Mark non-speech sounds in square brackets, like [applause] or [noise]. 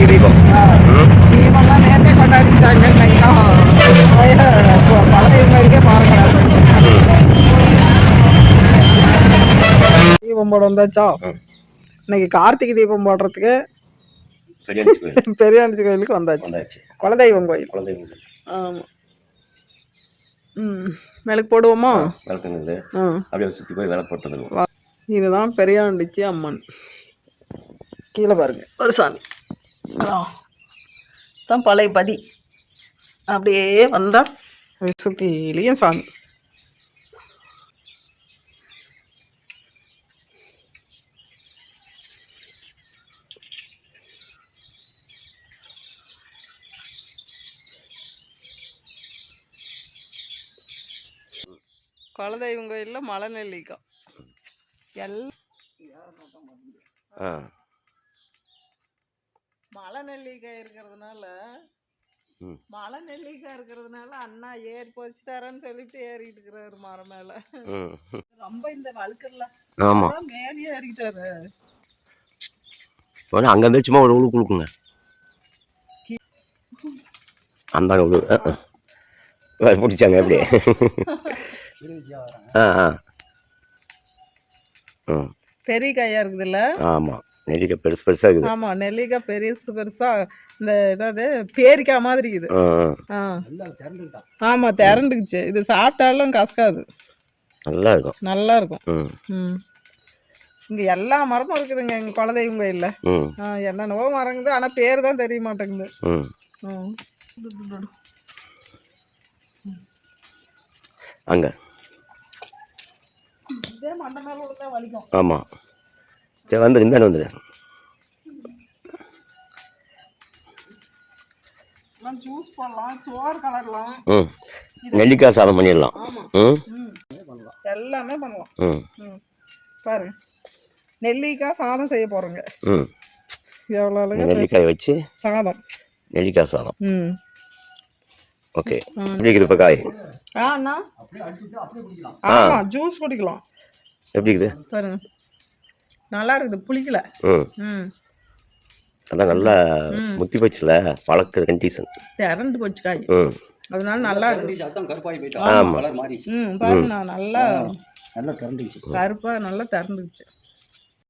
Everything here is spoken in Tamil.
கார்த்திகை தீபம். தீபம்லாம் நேரத்தே கொண்டாடிச்சாங்க பழதெய்வம் மாதிரிக்கே பாருங்க தீபம் போட வந்தாச்சா. இன்னைக்கு கார்த்திகை தீபம் போடுறதுக்கு பெரியாண்டி கோயிலுக்கு வந்தாச்சு குலதெய்வம் கோயில் குழந்தைங்க ஆமாம் விளக்கு போடுவோமா விளக்குங்குது அப்படியே சுற்றி போய் விளக்கு போட்டு இதுதான் பெரியாண்டிச்சி அம்மன் கீழே பாருங்க ஒரு சாமி. தான் பழைய பதி. அப்படியே வந்தா. சுத்திலையும் சாமி. குலதெய்வம் கோயிலில் மலை நெல்லிக்காய். எல்லாம் ஆ. மலை நெல்லிக்காய் இருக்கிறதுனால. மலை நெல்லிக்காய் இருக்கிறதுனால அண்ணா ஏறி பொறிச்சு தரேன்னு சொல்லிட்டு ஏறிட்டு இருக்கிறாரு மரம் மேல. ரொம்ப இந்த வழுக்கல்ல. ஆமாம் மேலே ஏறிக்கிட்டாரு உடனே அங்கேருந்து சும்மா ஒரு உழுக்கு உழுக்குங்க. அந்தாங்க உழு பிடிச்சாங்க எப்படி [laughs] ஆ பெரிய காயா இருக்குதுல்ல? ஆமாம் நெல்லிக்காய் பெருசு பெருசாக இருக்குது. ஆமா நெல்லிக்காய் பெருசு பெருசா இந்த என்னது பேரிக்காய் மாதிரி இது. ஆ ஆ. ஆ. ஆமா திரண்டுக்குச்சு. இது சாப்பிட்டாலும் கசக்காது. நல்லா இருக்கும். நல்லா இருக்கும். இங்க எல்லா மரமும் இருக்குதுங்க எங்க குலதெய்வம் கோயில்ல என்னென்னவோ மரங்குது ஆனா பேர் தான் தெரிய மாட்டேங்குது. அங்கே. இதே மண்டை மேல விழுந்தா வலிக்கும். ஆமாம் சரி வந்துடு இந்தாண்டு வந்துடு நெல்லிக்காய் சாதம் பண்ணிடலாம். எல்லாமே பண்ணலாம். பாருங்க நெல்லிக்காய் சாதம் செய்ய போறோங்க. ம். எவ்வளோ அழகா நெல்லிக்காய் வச்சு சாதம். நெல்லிக்காய் சாதம். ம். ஓகே. எப்படி இருக்குது இப்போ காய்? ஆ அண்ணா. ஆமா ஜூஸ் குடிக்கலாம். எப்படி இருக்குது? பாருங்க. நல்லா இருக்குது புளிக்கல. ம் ம். அதான் நல்லா முத்தி போச்சுல பழக்க கண்டிஷன் திரண்டு போச்சு காய். அதனால நல்லா இருக்கு. அதான் கருப்பாகி போயிட்டா. ஆமா. கலர் மாறிடுச்சு. ம் பாருங்க நான் நல்லா நல்லா திறந்துச்சு கருப்பா நல்லா திறந்துக்குச்சு